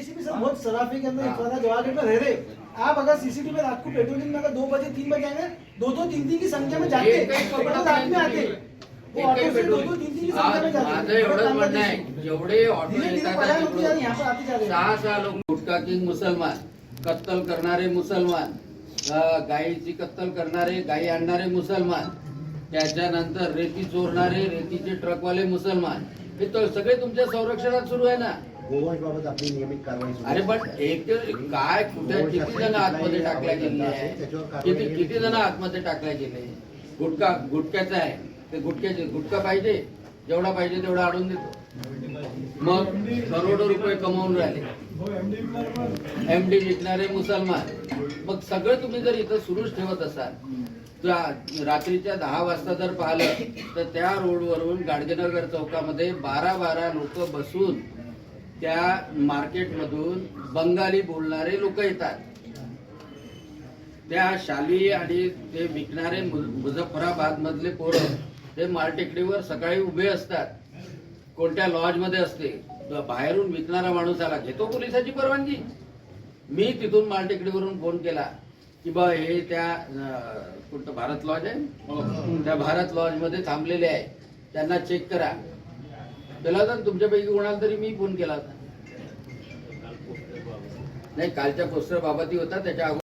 JCB sir बहुत सराफी के अंदर इतना जवाब में रह रहे। आप अगर सीसीटीवी में रात को पेट्रोलिंग में अगर दो बजे तीन बजे आएंगे दो दो तीन तीन की संख्या में जाते। एक एक और रात में आते। वो ऑटो से दो दो तीन तीन की संख्या में जाते। जेवढे ऑटो सहा सहा लोक गुटखा किंग मुसलमान कत्तल करणारे मुसलमान गायीची कत्तल करणारे गायी आणणारे मुसलमान त्याच्यानंतर रेती चोरणारे रेतीचे ट्रकवाले मुसलमान हे सगळे तुमच्या संरक्षणात सुरू आहे ना? गोवंशबाबत आपली नियमित कारवाई सुरू अरे आहे. पण एक काय कुठे किती जण आतमध्ये टाकल्या गेले आहे किती किती जण आतमध्ये टाकल्या गेले? गुटखा गुटख्याचा आहे. ते गुटख्याचे गुटखा पाहिजे. जेवढा पाहिजे तेवढा आणून देतो. मग करोडो रुपये कमवून राहिले. एमडी विकणारे मुसलमान. मग सगळं तुम्ही जर इथं सुरूच ठेवत असाल तर रात्रीच्या दहा वाजता जर पाहिलं तर त्या रोडवरून गाडगेनगर चौकामध्ये बारा बारा लोक बसून त्या मार्केटमधून बंगाली बोलणारे लोक येतात. त्या शाली आणि ते विकणारे मुझफ्फराबाद मधले पोरं ते मालटेकडीवर सकाळी उभे असतात. कोणत्या लॉजमध्ये असते बाहेरून विकणारा माणूस आला घेतो पोलिसाची परवानगी? मी तिथून मालटेकडीवरून फोन केला की बा हे त्या कुठं भारत लॉज आहे? त्या भारत लॉजमध्ये थांबलेले आहे. त्यांना चेक करा. केला होता तुमच्यापैकी कोणाला तरी मी फोन केला होता. नाही कालच्या पोस्टर बाबतही होता त्याच्या अगोदर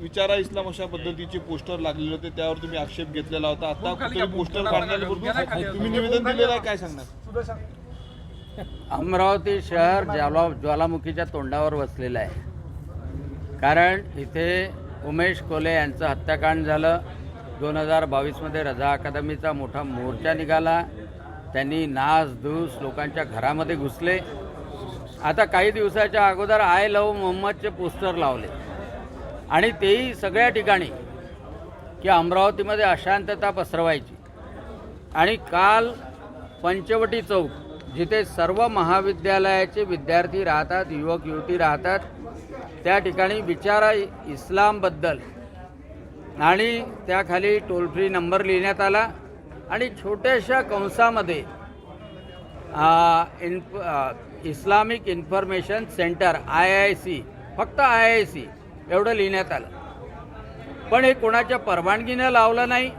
विचारा इस्लाम अशा पद्धतीचे पोस्टर लागलेले होते त्यावर तुम्ही आक्षेप घेतलेला होता. आता पोस्टर काढण्यापूर्वी तुम्ही निवेदन दिलेलं आहे काय सांगणार? अमरावती शहर ज्वाला ज्वालामुखीच्या तोंडावर वसलेलं आहे. कारण इथे उमेश कोले यांचं हत्याकांड झालं. दोन हजार बावीसमध्ये रजा अकादमीचा मोठा मोर्चा निघाला. त्यांनी नास धूस लोकांच्या घरामध्ये घुसले. आता काही दिवसाच्या अगोदर आय लव मोहम्मदचे पोस्टर लावले. आणि तेही सगळ्या ठिकाणी की अमरावतीमध्ये अशांतता पसरवायची. आणि काल पंचवटी चौक जिथे सर्व महाविद्यालयाचे विद्यार्थी राहतात युवक युवती राहतात त्या ठिकाणी विचारा इस्लामबद्दल आणि त्याखाली टोल फ्री नंबर लिहिण्यात आला. आणि छोट्याशा कंसामध्ये इन्फ Islamic information centre I I C फक्त आय आय सी एवढं लिहिण्यात आलं. पण हे कोणाच्या परवानगीनं लावलं नाही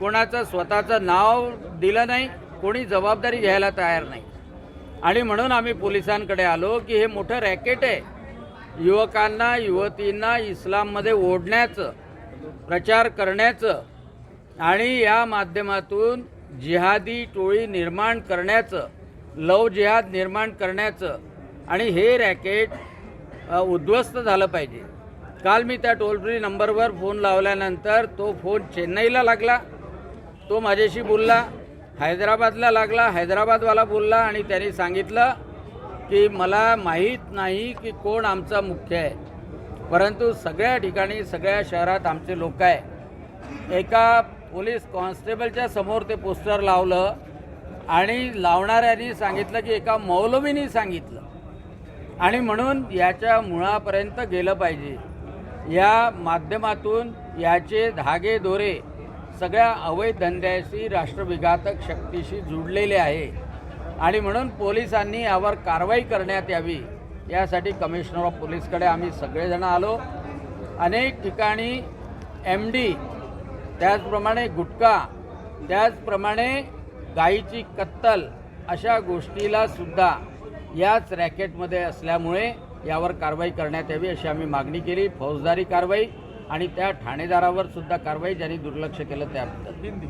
कोणाचं स्वतःचं नाव दिलं नाही कोणी जबाबदारी घ्यायला तयार नाही. आणि म्हणून आम्ही पोलिसांकडे आलो की हे मोठं रॅकेट आहे. युवकांना युवतींना इस्लाममध्ये ओढण्याचं प्रचार करण्याचं आणि या माध्यमातून जिहादी टोळी निर्माण करण्याचं लव जिहाद निर्माण करण्याचं आणि हे रॅकेट उद्ध्वस्त झालं पाहिजे. काल मी त्या टोल फ्री नंबरवर फोन लावल्यानंतर तो फोन चेन्नईला लागला. तो माझ्याशी बोलला हैदराबादला लागला हैदराबादवाला बोलला आणि त्यांनी सांगितलं की मला माहीत नाही की कोण आमचा मुख्य आहे. परंतु सगळ्या ठिकाणी सगळ्या शहरात आमचे लोक आहे. एका पोलीस कॉन्स्टेबलच्या समोर ते पोस्टर लावलं आणि लावणाऱ्यांनी सांगितलं की एका मौलवीनी सांगितलं. आणि म्हणून याच्या मुळापर्यंत गेलं पाहिजे. या माध्यमातून याचे धागे दोरे सगळ्या अवैध धंद्याशी राष्ट्रविघातक शक्तीशी जुडलेले आहे. आणि म्हणून पोलिसांनी यावर कारवाई करण्यात यावी यासाठी कमिशनर ऑफ पोलीसकडे आम्ही सगळेजण आलो. अनेक ठिकाणी एम डी त्याचप्रमाणे गुटखा त्याचप्रमाणे गायीची कत्तल अशा गोष्टीला सुद्धा याच रॅकेटमध्ये असल्यामुळे यावर कारवाई करण्यात यावी अशी आम्ही मागणी केली. फौजदारी कारवाई आणि त्या ठाणेदारावर सुद्धा कारवाई ज्यांनी दुर्लक्ष केलं त्याबद्दल.